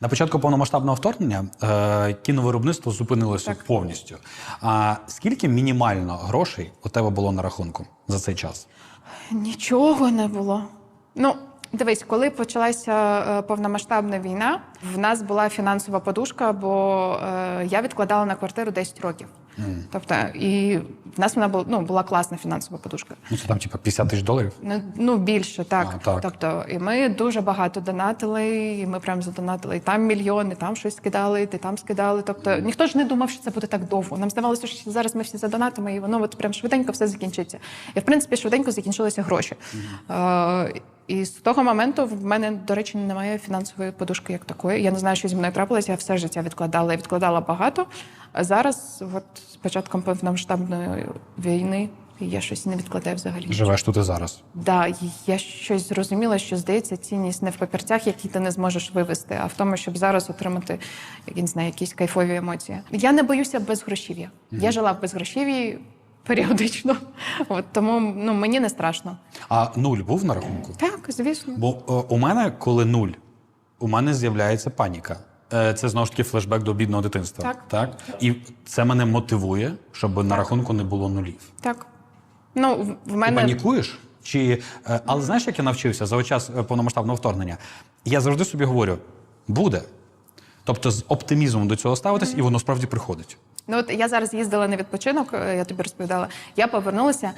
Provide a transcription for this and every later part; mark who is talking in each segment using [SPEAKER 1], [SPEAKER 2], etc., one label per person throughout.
[SPEAKER 1] На початку повномасштабного вторгнення е, кіновиробництво зупинилося
[SPEAKER 2] Так.
[SPEAKER 1] повністю. А скільки мінімально грошей у тебе було на рахунку за цей час?
[SPEAKER 2] Нічого не було. Ну, дивись, коли почалася е, повномасштабна війна, в нас була фінансова подушка, бо е, я відкладала на квартиру 10 років. Тобто, і в нас вона була, ну, була класна фінансова подушка.
[SPEAKER 1] Ну це там типу 50 тисяч доларів.
[SPEAKER 2] Ну, ну більше, так.
[SPEAKER 1] А, так.
[SPEAKER 2] Тобто, і ми дуже багато донатили, і ми прям задонатили і там мільйони, там щось скидали, і там скидали. Тобто ніхто ж не думав, що це буде так довго. Нам здавалося, що зараз ми всі задонатимо, і воно от прям швиденько все закінчиться. І в принципі швиденько закінчилися гроші. Е, і з того моменту в мене, до речі, немає фінансової подушки як такої. Я не знаю, що зі мною трапилося. Я все життя відкладала і відкладала багато. А зараз, от з початком повномасштабної війни, я щось не відкладаю взагалі.
[SPEAKER 1] Живеш тут і зараз.
[SPEAKER 2] Да, я щось зрозуміла, що здається, цінність не в папірцях, які ти не зможеш вивести, а в тому, щоб зараз отримати я не знаю, якісь кайфові емоції. Я не боюся безгрошів'я. Я жила в безгрошів'ї періодично, от тому ну мені не страшно.
[SPEAKER 1] А нуль був на рахунку?
[SPEAKER 2] Так, звісно.
[SPEAKER 1] Бо е, у мене, коли нуль, у мене з'являється паніка. Е, Це знову ж таки флешбек до бідного дитинства.
[SPEAKER 2] Так.
[SPEAKER 1] І це мене мотивує, щоб на рахунку не було нулів.
[SPEAKER 2] Так. Ну, в- в
[SPEAKER 1] Ти панікуєш? Чи, е, але знаєш, як я навчився за час е, повномасштабного вторгнення? Я завжди собі говорю: буде. Тобто з оптимізмом до цього ставитись, і воно справді приходить.
[SPEAKER 2] Ну от я зараз їздила на відпочинок, е, я тобі розповідала. Я повернулася.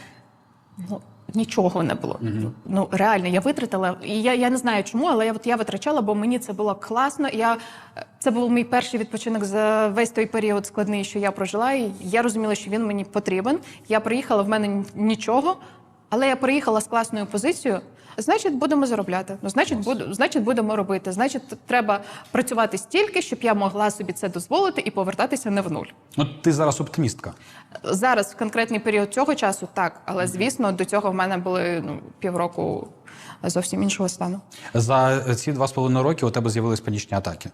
[SPEAKER 2] Ну, нічого не було. Ну реально, я витратила. І я, я не знаю чому, але я от я витрачала, бо мені це було класно. Я це був мій перший відпочинок за весь той період складний, що я прожила. І я розуміла, що він мені потрібен. Я приїхала, в мене нічого, але я приїхала з класною позицією. Значить, будемо заробляти. Ну, значить, буду, значить, будемо робити. Значить, треба працювати стільки, щоб я могла собі це дозволити і повертатися не в нуль.
[SPEAKER 1] От ти зараз оптимістка.
[SPEAKER 2] Зараз, в конкретний період цього часу, так, але звісно, до цього в мене були ну, півроку зовсім іншого стану.
[SPEAKER 1] За ці два з половиною роки у тебе з'явились панічні атаки.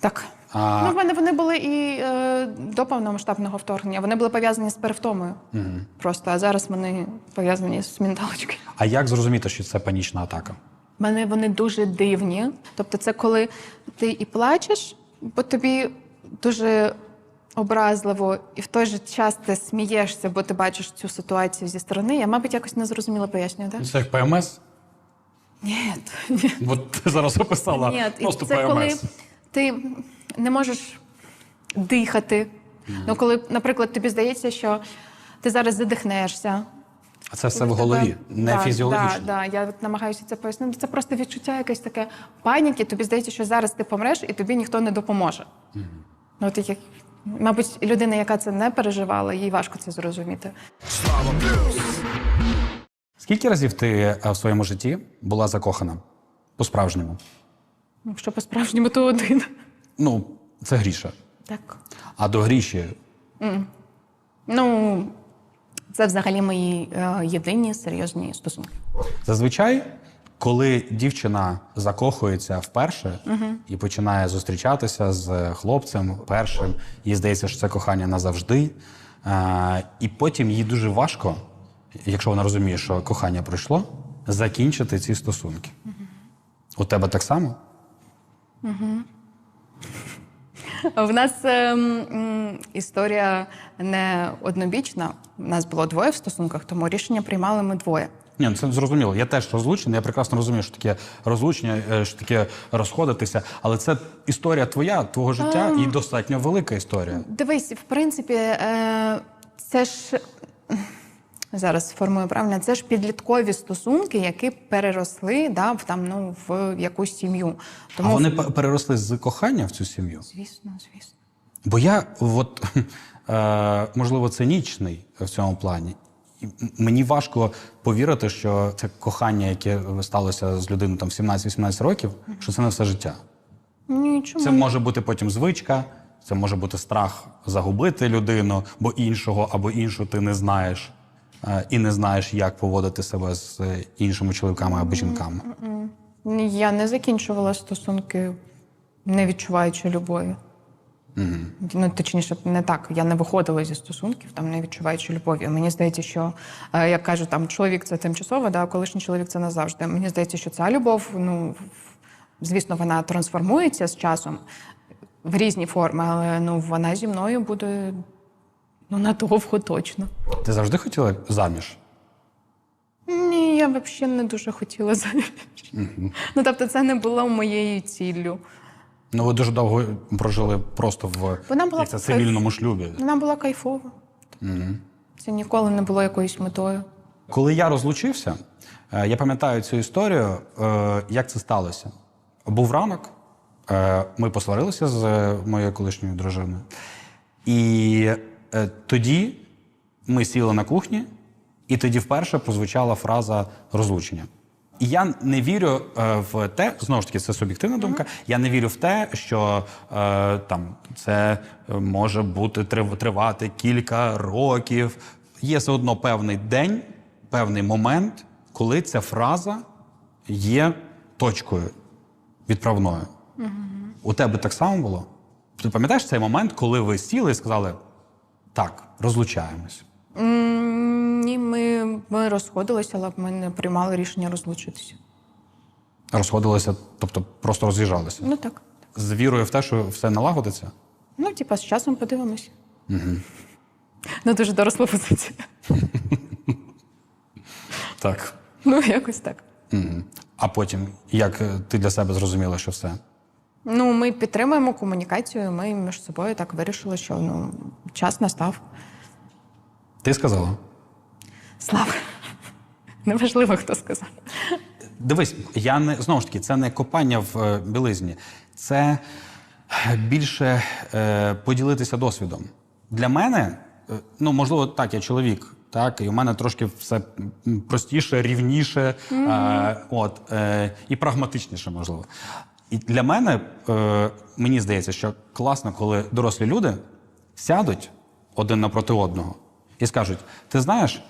[SPEAKER 2] Так.
[SPEAKER 1] А-
[SPEAKER 2] Ну, в мене вони були і е, до повномасштабного вторгнення. Вони були пов'язані з перевтомою. Просто, а зараз вони пов'язані з менталочкою.
[SPEAKER 1] А як зрозуміти, що це панічна атака?
[SPEAKER 2] У мене вони дуже дивні. Тобто, це коли ти і плачеш, бо тобі дуже образливо, і в той же час ти смієшся, бо ти бачиш цю ситуацію зі сторони. Я, мабуть, якось незрозуміло пояснюю, так?
[SPEAKER 1] Це як ПМС?
[SPEAKER 2] Ні.
[SPEAKER 1] От ти зараз описала
[SPEAKER 2] Ні,
[SPEAKER 1] просто
[SPEAKER 2] це
[SPEAKER 1] ПМС.
[SPEAKER 2] коли ти не можеш дихати. Ну, коли, наприклад, тобі здається, що ти зараз задихнешся.
[SPEAKER 1] А це все в
[SPEAKER 2] в тебе-
[SPEAKER 1] голові, не
[SPEAKER 2] Да,
[SPEAKER 1] фізіологічно.
[SPEAKER 2] Да, да, я от намагаюся це пояснити. Це просто відчуття якесь таке паніки. Тобі здається, що зараз ти помреш і тобі ніхто не допоможе. Ну, от як, мабуть, людина, яка це не переживала, їй важко це зрозуміти.
[SPEAKER 1] Скільки разів ти е, в своєму житті була закохана? По-справжньому?
[SPEAKER 2] Якщо по-справжньому, то один.
[SPEAKER 1] Ну, це гріша.
[SPEAKER 2] Так.
[SPEAKER 1] А до гріші
[SPEAKER 2] Ну, це взагалі мої е, єдині серйозні стосунки.
[SPEAKER 1] Зазвичай, коли дівчина закохується вперше і починає зустрічатися з хлопцем першим, їй здається, що це кохання назавжди. А, і потім їй дуже важко, якщо вона розуміє, що кохання пройшло, закінчити ці стосунки. У тебе так само?
[SPEAKER 2] В нас ем, історія не однобічна. У нас було двоє в стосунках, тому рішення приймали ми двоє.
[SPEAKER 1] Ні, ну це зрозуміло. Я теж розлучений, я прекрасно розумію, що таке розлучення, е, що таке розходитися. Але це історія твоя, твого життя і достатньо велика історія.
[SPEAKER 2] Дивись, в принципі, е, це ж зараз сформую правильно, це ж підліткові стосунки, які переросли да, в там ну в якусь сім'ю. Тому
[SPEAKER 1] А вони переросли з кохання в цю сім'ю.
[SPEAKER 2] звісно, звісно.
[SPEAKER 1] Бо я, от, е, можливо, цинічний в цьому плані. Мені важко повірити, що це кохання, яке сталося з людиною там в 17-18 років, що це не все життя.
[SPEAKER 2] Ні, чому?
[SPEAKER 1] Це може бути потім звичка, це може бути страх загубити людину, бо іншого або іншу ти не знаєш, і не знаєш, як поводити себе з е, іншими чоловіками або жінками.
[SPEAKER 2] Я не закінчувала стосунки, не відчуваючи любові. Ну, точніше, не так. Я не виходила зі стосунків, там не відчуваючи любові. Мені здається, що е, як кажуть, там чоловік це тимчасово, да, а колишній чоловік це назавжди. Мені здається, що ця любов, ну Звісно, вона трансформується з часом в різні форми, але ну, вона зі мною буде ну, на надовго точно.
[SPEAKER 1] Ти завжди хотіла заміж?
[SPEAKER 2] Ні, я взагалі не дуже хотіла заміж. Ну, тобто, це не було моєю ціллю.
[SPEAKER 1] Ну, ви дуже довго прожили просто в
[SPEAKER 2] Вона була
[SPEAKER 1] як це, цивільному шлюбі.
[SPEAKER 2] Вона була кайфова. Це ніколи не було якоюсь метою.
[SPEAKER 1] Коли я розлучився, е, я пам'ятаю цю історію, е, як це сталося. Був ранок, е, ми посварилися з моєю колишньою дружиною. І тоді ми сіли на кухні, і тоді вперше прозвучала фраза розлучення. І я не вірю е, в те, знову ж таки, це суб'єктивна думка. Я не вірю в те, що е, там це може бути тривати кілька років. Є все одно певний день, певний момент, коли ця фраза є точкою відправною. У тебе так само було? Ти пам'ятаєш цей момент, коли ви сіли і сказали: так, розлучаємось.
[SPEAKER 2] М, Ні, ми, ми розходилися, але ми не приймали рішення розлучитися.
[SPEAKER 1] Розходилися, тобто просто роз'їжджалися.
[SPEAKER 2] Ну так.
[SPEAKER 1] З вірою в те, що все налагодиться.
[SPEAKER 2] Ну, типа, з часом подивимося. Угу. Ну, дуже доросла позиція.
[SPEAKER 1] Так.
[SPEAKER 2] Ну, якось так.
[SPEAKER 1] А потім, як е, ти для себе зрозуміла, що все?
[SPEAKER 2] Ну, ми підтримуємо комунікацію. Ми між собою так вирішили, що ну, час настав.
[SPEAKER 1] Ти сказала?
[SPEAKER 2] Слава. Неважливо, хто сказав.
[SPEAKER 1] Дивись, я не знову ж таки, це не копання в е, білизні, це е, більше е, поділитися досвідом. Для мене, е, ну можливо, так, я чоловік, так, і у мене трошки все простіше, рівніше, е, от, е, і прагматичніше, можливо. І для мене, е, мені здається, що класно, коли дорослі люди сядуть один напроти одного і скажуть: ти знаєш,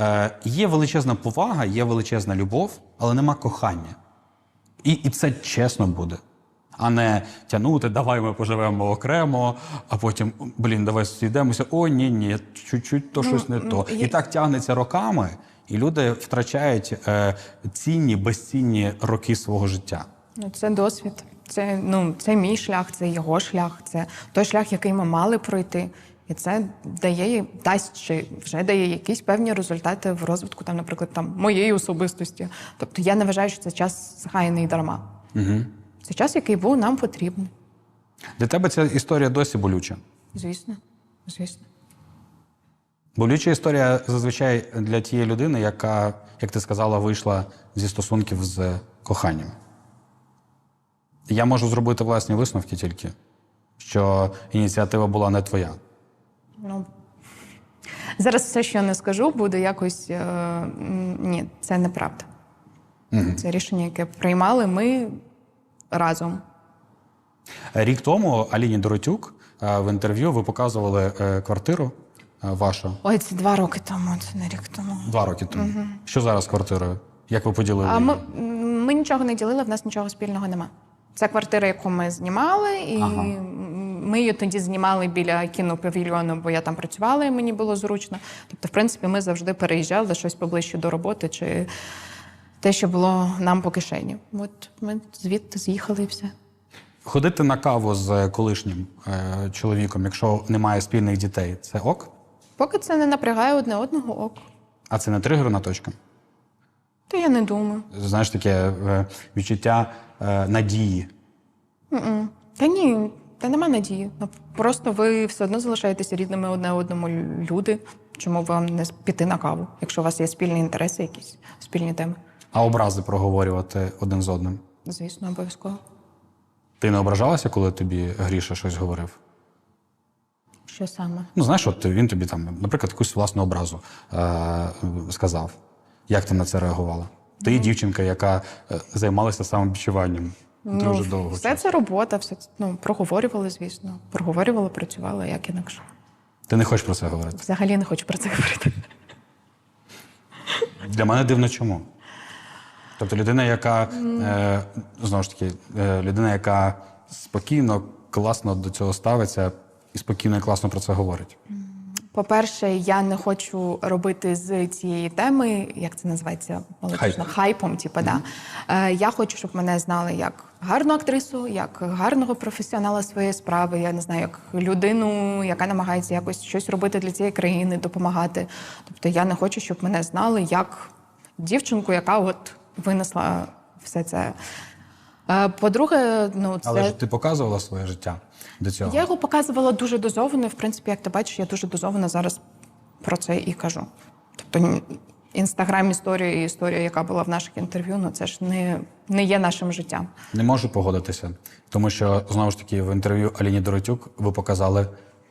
[SPEAKER 1] е, є величезна повага, є величезна любов, але нема кохання. І, і це чесно буде. А не тягнути, давай ми поживемо окремо, а потім, блін, давай зійдемося. О, ні, ні, чуть-чуть то щось не то. І так тягнеться роками, і люди втрачають е, цінні, безцінні роки свого життя.
[SPEAKER 2] Ну, це досвід. Це, ну, це мій шлях, це його шлях, це той шлях, який ми мали пройти. І це дає дасть чи вже дає якісь певні результати в розвитку, там, наприклад, там моєї особистості. Тобто я не вважаю, що це час згаяний дарма.
[SPEAKER 1] Угу.
[SPEAKER 2] Це час, який був нам потрібний.
[SPEAKER 1] Для тебе ця історія досі болюча.
[SPEAKER 2] Звісно, звісно.
[SPEAKER 1] Болюча історія зазвичай для тієї людини, яка, як ти сказала, вийшла зі стосунків з коханням. Я можу зробити власні висновки тільки, що ініціатива була не твоя.
[SPEAKER 2] Ну, зараз все, що я не скажу, буде якось. Е, ні, це неправда. Це рішення, яке приймали ми разом.
[SPEAKER 1] Рік тому Аліні Доротюк е, в інтерв'ю ви показували е, квартиру е, вашу
[SPEAKER 2] Ой, це два роки тому, це не рік тому.
[SPEAKER 1] два роки тому. Що зараз з квартирою? Як ви поділили?
[SPEAKER 2] А ми, ми нічого не ділили, в нас нічого спільного нема. Це квартира, яку ми знімали, і
[SPEAKER 1] Ага.
[SPEAKER 2] ми її тоді знімали біля кінопавільйону, бо я там працювала і мені було зручно. Тобто, в принципі, ми завжди переїжджали щось поближче до роботи чи те, що було нам по кишені. От ми звідти з'їхали і все.
[SPEAKER 1] Ходити на каву з колишнім е, чоловіком, якщо немає спільних дітей, це ок?
[SPEAKER 2] Поки це не напрягає одне одного ок.
[SPEAKER 1] А це не тригерна точка?
[SPEAKER 2] То я не думаю.
[SPEAKER 1] знаєш, таке е, відчуття е, надії.
[SPEAKER 2] М-м. Та ні, та нема надії. Ну, Просто ви все одно залишаєтеся рідними одне одному люди. Чому вам не піти на каву, якщо у вас є спільні інтереси, якісь спільні теми?
[SPEAKER 1] А образи проговорювати один з одним.
[SPEAKER 2] Звісно, обов'язково.
[SPEAKER 1] Ти не ображалася, коли тобі Гріша щось говорив?
[SPEAKER 2] Що саме?
[SPEAKER 1] Ну, знаєш, от він тобі там, наприклад, якусь власну образу е- сказав. Як ти на це реагувала? Ти дівчинка, яка е, займалася самобічуванням дуже довго.
[SPEAKER 2] Ну, все
[SPEAKER 1] часу.
[SPEAKER 2] це робота, все це ну, проговорювали, звісно. Проговорювали, працювали, як інакше.
[SPEAKER 1] Ти не хочеш про це говорити?
[SPEAKER 2] Взагалі не хочу про це говорити.
[SPEAKER 1] Для мене дивно чому. Тобто людина, яка е, знову ж таки, е, людина, яка спокійно, класно до цього ставиться і спокійно і класно про це говорить.
[SPEAKER 2] По-перше, я не хочу робити з цієї теми, як це називається молодіжно, хайпом. Типу, да. Е, я хочу, щоб мене знали як гарну актрису, як гарного професіонала своєї справи. Я не знаю, як людину, яка намагається якось щось робити для цієї країни, допомагати. Тобто я не хочу, щоб мене знали як дівчинку, яка от винесла все це. По-друге, ну це
[SPEAKER 1] Але ж ти показувала своє життя до цього.
[SPEAKER 2] я його показувала дуже дозовано. В принципі, як ти бачиш, я дуже дозовано зараз про це і кажу. Тобто інстаграм історія і історія, яка була в наших інтерв'ю, ну це ж не, не є нашим життям.
[SPEAKER 1] Не можу погодитися, тому що знову ж таки в інтерв'ю Аліні Доротюк ви показали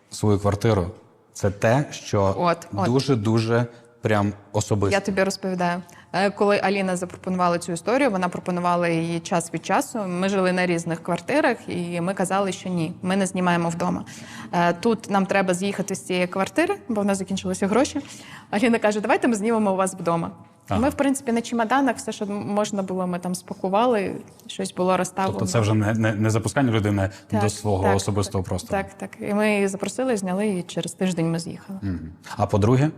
[SPEAKER 1] свою квартиру. Це те, що
[SPEAKER 2] От, от.
[SPEAKER 1] дуже дуже прям особисто.
[SPEAKER 2] Я тобі розповідаю. Е, Коли Аліна запропонувала цю історію, вона пропонувала її час від часу. Ми жили на різних квартирах, і ми казали, що ні, ми не знімаємо вдома. Е, Тут нам треба з'їхати з цієї квартири, бо в нас закінчилися гроші. Аліна каже: давайте ми знімемо у вас вдома.
[SPEAKER 1] Ага.
[SPEAKER 2] ми, в принципі, на чемоданах все, що можна було, ми там спакували, щось було розставлено.
[SPEAKER 1] Тобто це вже не, не, не запускання людини до свого
[SPEAKER 2] так,
[SPEAKER 1] особистого
[SPEAKER 2] так,
[SPEAKER 1] простору.
[SPEAKER 2] Так, так. І ми її запросили, зняли, і через тиждень ми з'їхали.
[SPEAKER 1] Мгм. А по-друге,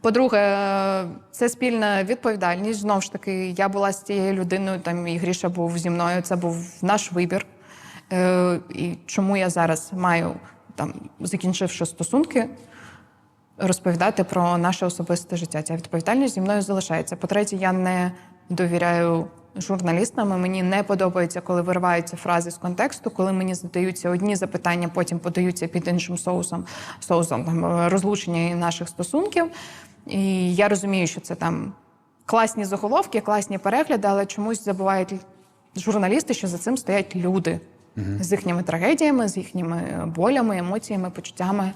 [SPEAKER 2] По-друге, це спільна відповідальність. Знову ж таки, я була з цією людиною, там і Гріша був зі мною. Це був наш вибір. Е, і чому я зараз маю, там, закінчивши стосунки, розповідати про наше особисте життя. Ця відповідальність зі мною залишається. По-третє, я не довіряю журналістам. Мені не подобається, коли вириваються фрази з контексту, коли мені задаються одні запитання, потім подаються під іншим соусом, соусом там, розлучення наших стосунків. І я розумію, що це там класні заголовки, класні перегляди, але чомусь забувають журналісти, що за цим стоять люди з їхніми трагедіями, з їхніми болями, емоціями, почуттями.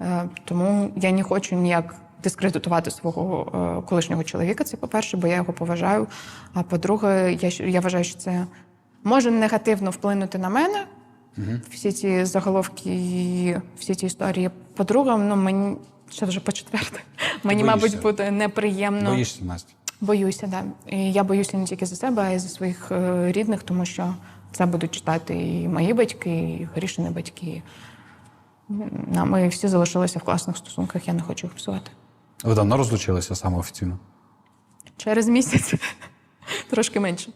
[SPEAKER 2] Е, Тому я не хочу ніяк дискредитувати свого е, колишнього чоловіка. Це по-перше, бо я його поважаю. А по-друге, я, я вважаю, що це може негативно вплинути на мене. Всі ці заголовки, і всі ці історії. По-друге, ну мені ще вже по-четверте. Мені,
[SPEAKER 1] боїшся?
[SPEAKER 2] мабуть, буде неприємно.
[SPEAKER 1] боїшся Настя.
[SPEAKER 2] Боюся, да. І я боюся не тільки за себе, а й за своїх е, рідних, тому що це будуть читати і мої батьки, і Грішини батьки. Ми всі залишилися в класних стосунках, я не хочу їх псувати.
[SPEAKER 1] Ви давно розлучилися саме офіційно?
[SPEAKER 2] Через місяць трошки менше.